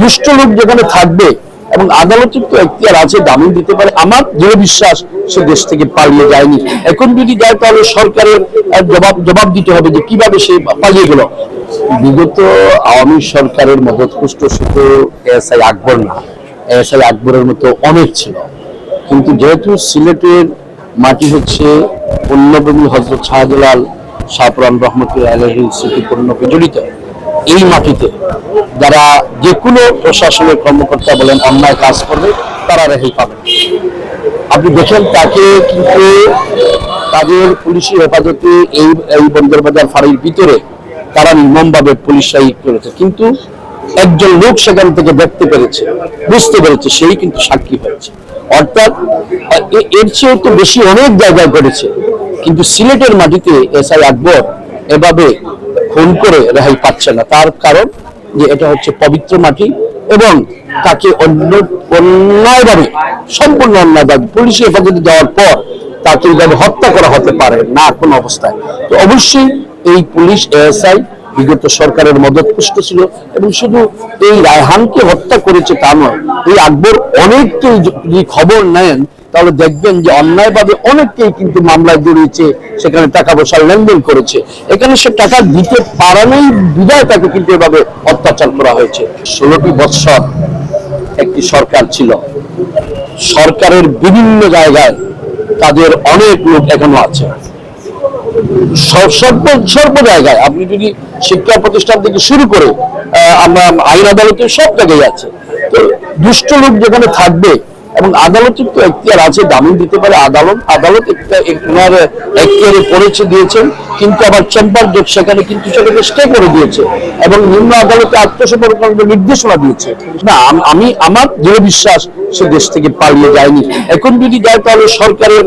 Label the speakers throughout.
Speaker 1: দুষ্ট লোক যেখানে থাকবে এবং আদালতের তো এখতিয়ার আছে, জামিন দিতে পারে। আমার দৃঢ় বিশ্বাস, সে দেশ থেকে পালিয়ে যায়নি। এখন যদি যায়, তাহলে সরকারের জবাব জবাব দিতে হবে যে কীভাবে সে পালিয়ে গেল। বিগত আওয়ামী সরকারের মদত পুষ্ট শুধু এসআই আকবর না। এসআই আকবরের মতো অনেক ছিল। কিন্তু যেহেতু সিলেটের মাটি হচ্ছে পূর্ণভূমি হজরত শাহজালাল শাহপুরান রহমতুল্লাহ আলহী স্মৃতিপূর্ণকে জড়িত এই মাটিতে যারা যে কোনো প্রশাসনের কর্মকর্তা বলেন, অন্যায় কাজ করবে, তারা রেহাই পাবেন আপনি দেখেন, তাকে কিন্তু তাদের পুলিশি হেফাজতে এই এই বন্দরবাজার ফাঁড়ির ভিতরে তারা নির্মমভাবে পুলিশ পুলিশরাই করেছে। কিন্তু একজন লোক সেখান থেকে দেখতে পেরেছে, বুঝতে পেরেছে, সেই কিন্তু সাক্ষী হয়েছে। অর্থাৎ এর চেয়েও তো বেশি অনেক জায়গায় ঘটেছে। কিন্তু সিলেটের মাটিতে এসআই আকবর এভাবে খুন করে রেহাই পাচ্ছে না। তার কারণ যে এটা হচ্ছে পবিত্র মাটি এবং তাকে অন্য অন্যায়ভাবে, সম্পূর্ণ অন্যায়ভাবে পুলিশে হেফাজতে দেওয়ার পর তাকে হত্যা করা হতে পারে না কোনো অবস্থায়। তো অবশ্যই এই পুলিশ, এএসআই বিগত সরকারের মদত পুষ্ট ছিল এবং শুধু এই রায়হানকে হত্যা করেছে তা নয়, এই আকবর অনেককেই যদি খবর নেন, তাহলে দেখবেন যে অন্যায়ভাবে অনেককেই কিন্তু মামলায় জড়িয়েছে, সেখানে টাকা পয়সা লেনদেন করেছে। এখানে সে টাকা দিতে পারানোই বিদায় তাকে কিন্তু এভাবে অত্যাচার করা হয়েছে। ষোলোটি বৎসর একটি সরকার ছিল। সরকারের বিভিন্ন জায়গায় তাদের অনেক লোক এখনও আছে। সর্ব সর্ব জায়গায়। আপনি যদি শিক্ষা প্রতিষ্ঠান থেকে শুরু করে আমরা আইন আদালতে সব জায়গায় আছে। তো দুষ্ট লোক যেখানে থাকবে এবং আদালতের তো এখতিয়ার আছে, জামিন দিতে পারে আদালত। আদালত ওনার এখতিয়ারে পড়েছে, দিয়েছেন, কিন্তু আবার চেম্বার জজ সেখানে কিন্তু সেটাকে স্টে করে দিয়েছে এবং নিম্ন আদালতে আত্মসমর্পণের নির্দেশনা দিয়েছে। না, আমি আমার দৃঢ় বিশ্বাস সে দেশ থেকে পালিয়ে যায়নি। এখন যদি যায়, তাহলে সরকারের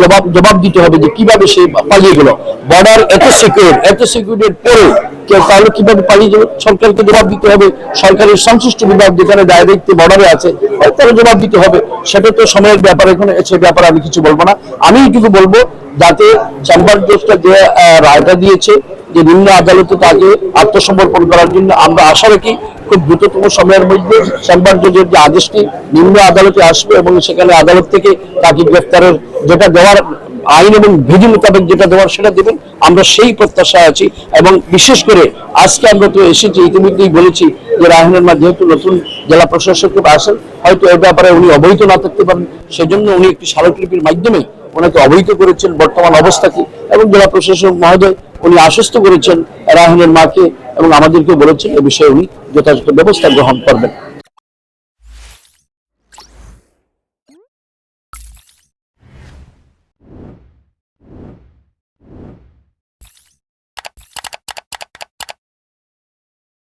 Speaker 1: জবাব জবাব দিতে হবে যে কীভাবে সে পালিয়ে গেল। বর্ডার এত সিকিউর এত সিকিউরিটির পরে কেউ তাহলে কীভাবে পালিয়ে যাবে, সরকারকে জবাব দিতে হবে, সরকারের সংশ্লিষ্ট বিভাগ যেখানে ডাইরেক্ট বর্ডারে আছে, তারা জবাব দিতে হবে। সেটা তো সময়ের ব্যাপার, এখন সে ব্যাপারে আমি কিছু বলব না। আমি এইটুকু বলব, যাতে চেম্বার জজটা যে রায়টা দিয়েছে, যে নিম্ন আদালতে তাকে আত্মসমর্পণ করার জন্য আমরা আশা রাখি, খুব দ্রুততম সময়ের মধ্যে চেম্বার জজের যে আদেশটি নিম্ন আদালতে আসবে এবং সেখানে আদালত থেকে তাকে গ্রেফতারের যেটা দেওয়ার আইন এবং বিধি মোতাবেক যেটা দেওয়ার সেটা দেবেন। আমরা সেই প্রত্যাশায় আছি এবং বিশেষ করে আজকে আমরা তো এসেছি, ইতিমধ্যেই বলেছি যে রায়হানের মা যেহেতু নতুন জেলা প্রশাসক আসেন, হয়তো এ ব্যাপারে উনি অবহিত না থাকতে পারেন। সেজন্য উনি একটি স্মারকলিপির মাধ্যমে ওনাকে অবহিত করেছেন বর্তমান অবস্থাকে এবং জেলা প্রশাসক মহোদয় উনি আশ্বস্ত করেছেন রায়হানের মাকে এবং আমাদেরকে বলেছেন এ বিষয়ে উনি যথাযথ ব্যবস্থা গ্রহণ করবেন।